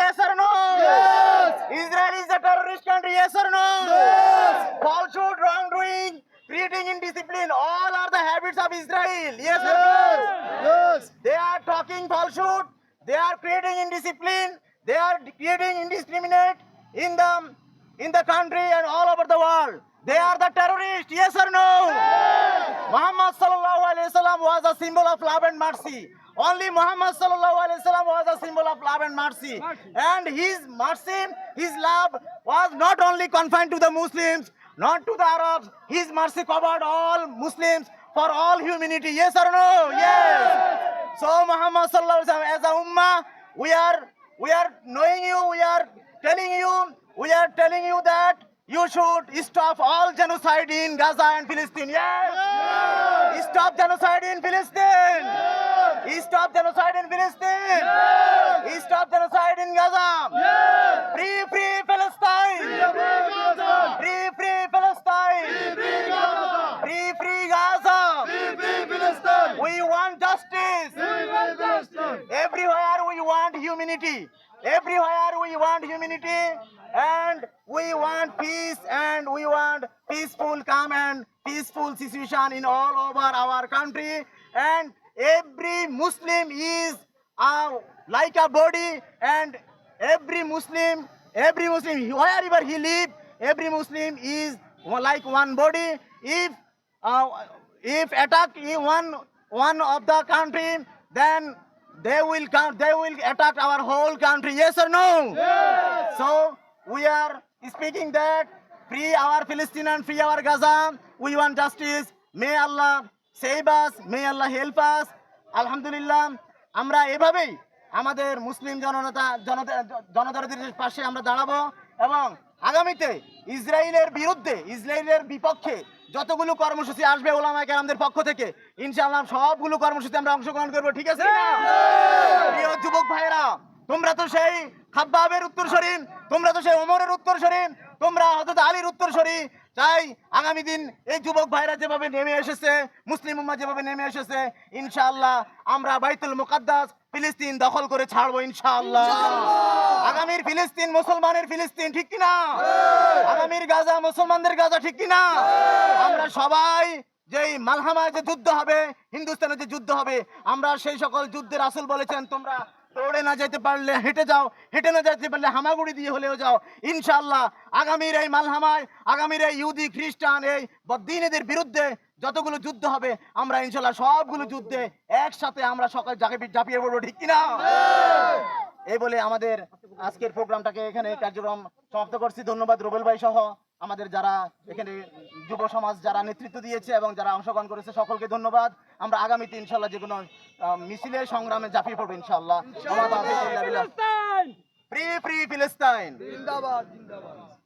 Yes or no? Country చేశారు Israel is the terrorist country చేశారు fall shoot wrong doing creating indiscipline. All are the habits of Israel. Yes, yes, yes. They are talking falsehood. They are creating indiscipline. They are creating indiscriminate in the in the country and all over the world. They are the terrorists. Yes or no? Yes was a symbol of love and mercy. Only Muhammad sallallahu alaihi wasallam was a symbol of love and mercy. And his mercy, his love was not only confined to the Muslims, not to the Arabs. His mercy covered all Muslims for all humanity. Yes or no? Yes. So Muhammad sallallahu alaihi wasallam, as a ummah, we are we are knowing you. We are telling you. We are telling you that you should stop all genocide in Gaza and Palestine. Yes. yes. Stop genocide in Palestine! Stop genocide in Palestine! Stop genocide in Gaza! want humanity. Everywhere we want humanity and we want peace and we want peaceful calm and peaceful situation in all over our country and every Muslim is uh, like a body and every Muslim, every Muslim, wherever he live, every Muslim is like one body. If uh, if attack one one of the country, then they will come they will attack our whole country yes or no yes. so we are speaking that free our palestine and free our gaza we want justice may allah save us may allah help us আলহামদুলিল্লাহ আমরা এভাবেই আমাদের মুসলিম জনতা জনতা জনতাদের পাশে আমরা দাঁড়াবো এবং আগামীতে ইসরায়েলের বিরুদ্ধে ইসরায়েলের বিপক্ষে যতগুলো কর্মসূচি আসবে ওলামা কেরামদের পক্ষ থেকে ইনশাআল্লাহ সবগুলো কর্মসূচি আমরা অংশগ্রহণ করবো ঠিক আছে প্রিয় যুবক ভাইরা তোমরা তো সেই খাব্বাবের উত্তর সরিন তোমরা তো সেই ওমরের উত্তর সরিন তোমরা হজরত আলীর উত্তর সরিন তাই আগামী দিন এই যুবক ভাইরা যেভাবে নেমে এসেছে মুসলিম উম্মা যেভাবে নেমে এসেছে ইনশাআল্লাহ আমরা বাইতুল মুকাদ্দাস ফিলিস্তিন দখল করে ছাড়বো ইনশাআল্লাহ আগামীর ফিলিস্তিন মুসলমানের ফিলিস্তিন ঠিক কিনা আগামীর গাজা মুসলমানদের গাজা ঠিক কিনা আমরা সবাই যে মালহামায় যে যুদ্ধ হবে হিন্দুস্তানে যে যুদ্ধ হবে আমরা সেই সকল যুদ্ধের আসল বলেছেন তোমরা দৌড়ে না যেতে পারলে হেঁটে যাও হেঁটে না যেতে পারলে হামাগুড়ি দিয়ে হলেও যাও ইনশাল্লাহ আগামীর এই মালহামায় আগামীর এই ইহুদি খ্রিস্টান এই বদিনেদের বিরুদ্ধে যতগুলো যুদ্ধ হবে আমরা ইনশাল্লাহ সবগুলো যুদ্ধে একসাথে আমরা সকাল জাগে ঝাঁপিয়ে পড়বো ঠিক কিনা এই বলে আমাদের আজকের প্রোগ্রামটাকে এখানে কার্যক্রম সমাপ্ত করছি ধন্যবাদ রুবেল ভাই সহ আমাদের যারা এখানে যুব সমাজ যারা নেতৃত্ব দিয়েছে এবং যারা অংশগ্রহণ করেছে সকলকে ধন্যবাদ আমরা আগামীতে ইনশাল্লাহ যে কোনো মিছিলে সংগ্রামে ঝাঁপিয়ে পড়বো ইনশাল্লাহ ফ্রি ফ্রি ফিলিস্তাইন জিন্দাবাদ জিন্দাবাদ